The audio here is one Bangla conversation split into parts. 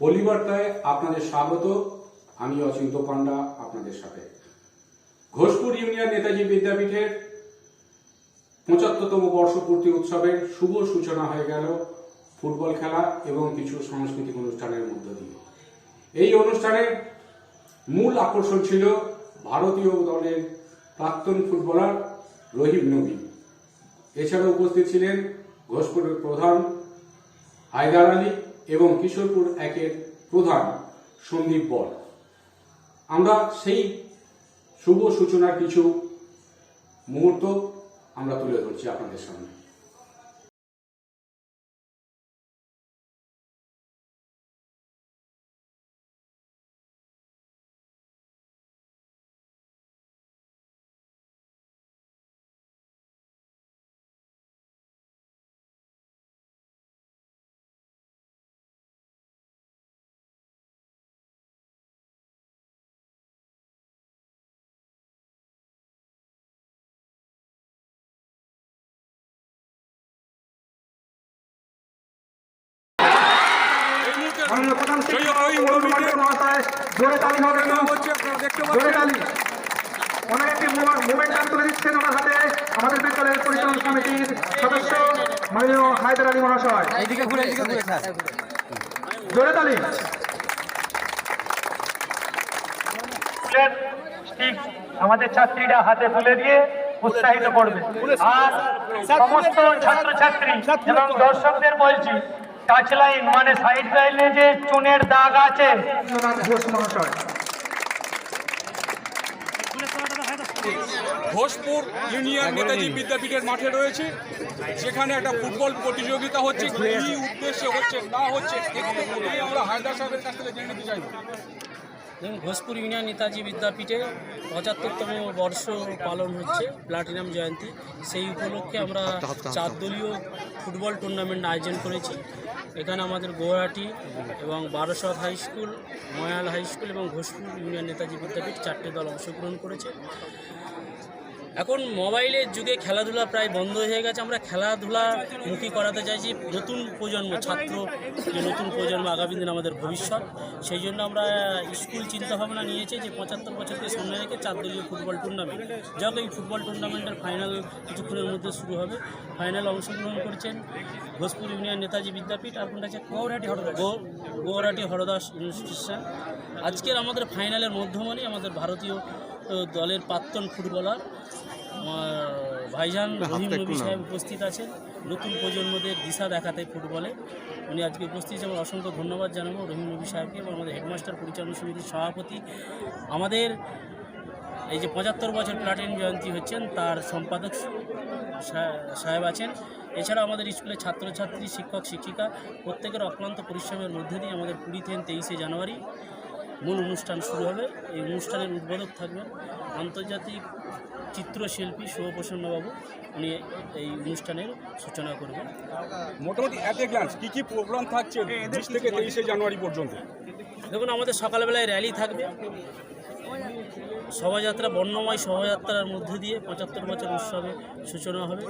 পরিবারটায় আপনাদের স্বাগত। আমি অচিন্ত পান্ডা, আপনাদের সাথে। ঘোষপুর ইউনিয়ন নেতাজি বিদ্যাপীঠের পঁচাত্তরতম বর্ষপূর্তি উৎসবের শুভ সূচনা হয়ে গেল ফুটবল খেলা এবং কিছু সাংস্কৃতিক অনুষ্ঠানের মধ্য দিয়ে। এই অনুষ্ঠানের মূল আকর্ষণ ছিল ভারতীয় দলের প্রাক্তন ফুটবলার রহিম নবী। এছাড়া উপস্থিত ছিলেন ঘোষপুরের প্রধান হায়দার আলী এবং কিশোরপুর একের প্রধান সন্দীপ বল আমরা সেই শুভ সূচনার কিছু মুহূর্ত আমরা তুলে ধরছি আপনাদের সামনে। মাননীয় প্রধান মহাশয় মহাশয় জোরে তালি হবে জোরে তালি। অনেক একটি মোমেন্টাম তুলে দিচ্ছেন ওনার হাতে আমাদের বিদ্যালয়ের পরিচালনা কমিটির সদস্য মাননীয় হায়দার আলী মহাশয়। এইদিকে ঘুরে এইদিকে ঘুরে। স্যার জোরে তালি। আমাদের ছাত্রীরা হাতে তুলে দিয়ে উৎসাহিত করবে। আর সমস্ত ছাত্রছাত্রী এবং দর্শকদের বলছি টাচ লাইন মানে সাইড লাইনে যে চুনের দাগ আছে। ঘোষপুর ইউনিয়ন নেতাজি বিদ্যাপীঠের মাঠে রয়েছে, যেখানে একটা ফুটবল প্রতিযোগিতা হচ্ছে, কি উদ্দেশ্যে হচ্ছে, না হচ্ছে আমরা হায়দার সাহেবের কাছ থেকে জেনে নিতে চাইব দেখুন ঘোষপুর ইউনিয়ন নেতাজি বিদ্যাপীঠে পঁচাত্তরতম বর্ষ পালন হচ্ছে প্লাটিনাম জয়ন্তী। সেই উপলক্ষে আমরা চার দলীয় ফুটবল টুর্নামেন্ট আয়োজন করেছি। এখানে আমাদের গৌহাটি এবং বারোসত হাই স্কুল ময়াল হাই স্কুল এবং ঘোষপুর ইউনিয়ন নেতাজি বিদ্যাপীঠ চারটে দল অংশগ্রহণ করেছে। এখন মোবাইলের যুগে খেলাধুলা প্রায় বন্ধ হয়ে গেছে। আমরা খেলাধুলা মুখী করাতে চাইছি নতুন প্রজন্ম ছাত্র যে নতুন প্রজন্ম আগামী দিন আমাদের ভবিষ্যৎ। সেই জন্য আমরা স্কুল চিন্তাভাবনা নিয়েছি যে পঁচাত্তর বছরকে সামনে রেখে চার দলীয় ফুটবল টুর্নামেন্ট যাক এই ফুটবল টুর্নামেন্টের ফাইনাল কিছুক্ষণের মধ্যে শুরু হবে। ফাইনাল অংশগ্রহণ করছেন ভোজপুর ইউনিয়ন নেতাজি বিদ্যাপীঠ। আর কোনটা আছে গৌরহাটি হরদাস গৌরহাটি হরদাস ইনস্টিটিউশন আজকের আমাদের ফাইনালের মধ্যমণি আমাদের ভারতীয় দলের প্রাক্তন ফুটবলার আমার ভাইজান রহিম নবী সাহেব উপস্থিত আছেন। নতুন প্রজন্মদের দিশা দেখাতে ফুটবলে। উনি আজকে উপস্থিত আছেন আমরা অসংখ্য ধন্যবাদ জানাব রহিম নবী সাহেবকে এবং আমাদের হেডমাস্টার পরিচালনা সমিতির সভাপতি। আমাদের এই যে পঁচাত্তর বছর প্লাটিন জয়ন্তী হচ্ছেন তার সম্পাদক সাহেব আছেন। এছাড়া আমাদের স্কুলের ছাত্রছাত্রী শিক্ষক শিক্ষিকা প্রত্যেকের অক্লান্ত পরিশ্রমের মধ্যে দিয়ে আমাদের কুড়ি থেকে তেইশে জানুয়ারি মূল অনুষ্ঠান শুরু হবে। এই অনুষ্ঠানের উদ্বোধক থাকবেন আন্তর্জাতিক চিত্রশিল্পী শুভপ্রসন্নবাবু। উনি এই অনুষ্ঠানের সূচনা করবেন। মোটামুটি অ্যাট এ গ্লান্স কী কি প্রোগ্রাম থাকছে বিশ থেকে তেইশে জানুয়ারি পর্যন্ত? দেখুন আমাদের সকালবেলায় র্যালি থাকবে। শোভাযাত্রা বর্ণময় শোভাযাত্রার মধ্যে দিয়ে পঁচাত্তর বছর উৎসবে সূচনা হবে।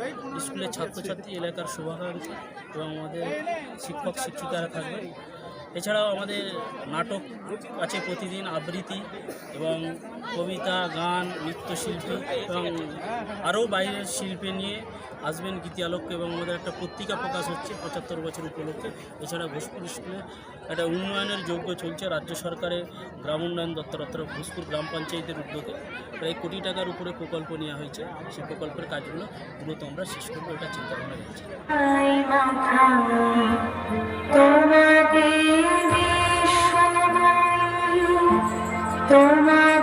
স্কুলের ছাত্রছাত্রী এলাকার শুভাকাঙ্ক্ষী এবং আমাদের শিক্ষক শিক্ষিকারা থাকবে এছাড়াও আমাদের নাটক আছে প্রতিদিন আবৃত্তি এবং কবিতা, গান, নৃত্যশিল্পী এবং আরও বাইরের শিল্পী নিয়ে আসবেন গীতি আলোক এবং আমাদের একটা পত্রিকা প্রকাশ হচ্ছে পঁচাত্তর বছর উপলক্ষে। এছাড়া ভোজপুর স্কুলে একটা উন্নয়নের যোগ্য চলছে রাজ্য সরকারের গ্রাম উন্নয়ন দপ্তর অর্থাৎ ভোজপুর গ্রাম পঞ্চায়েতের উদ্যোগে। প্রায় কোটি টাকার উপরে প্রকল্প নেওয়া হয়েছে। সেই প্রকল্পের কাজগুলো দ্রুত আমরা শেষ করব, এটা চিন্তা ভাবনা রয়েছে। আই